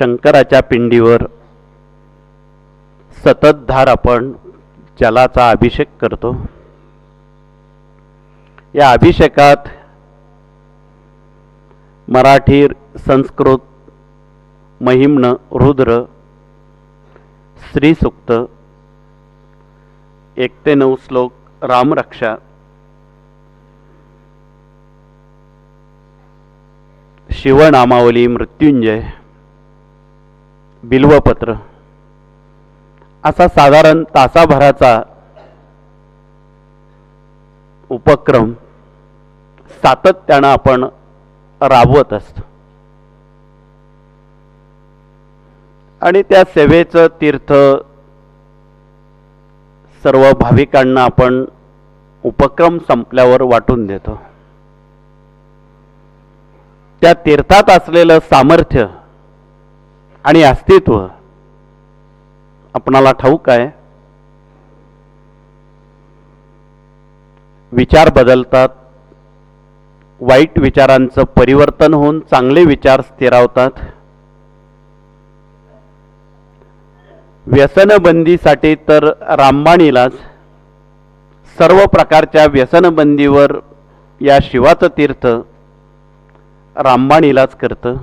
शंकराच्या पिंडीवर सततधार आपण जलाचा अभिषेक करतो. या अभिषेकात मराठी संस्कृत महिम्न रुद्र श्रीसुक्त एक ते नऊ श्लोक रामरक्षा शिवनामावली मृत्युंजय बिल्वपत्र. असा साधारण तासाभराचा उपक्रम सातत्यानं आपण राबवत असतो. आणि त्या सेवेचं तीर्थ सर्व भाविकांना आपण उपक्रम संपल्यावर वाटून देतो. त्या तीर्थात असलेलं सामर्थ्य आणि अस्तित्व. आपणाला ठाऊक आहे विचार बदलतात वाईट विचारांचं परिवर्तन होऊन चांगले विचार स्थिरावतात. व्यसनबंदीसाठी तर रामबाणीलाच सर्व प्रकारच्या व्यसनबंदीवर या शिवाचं तीर्थ रामबाणीलाच करतं.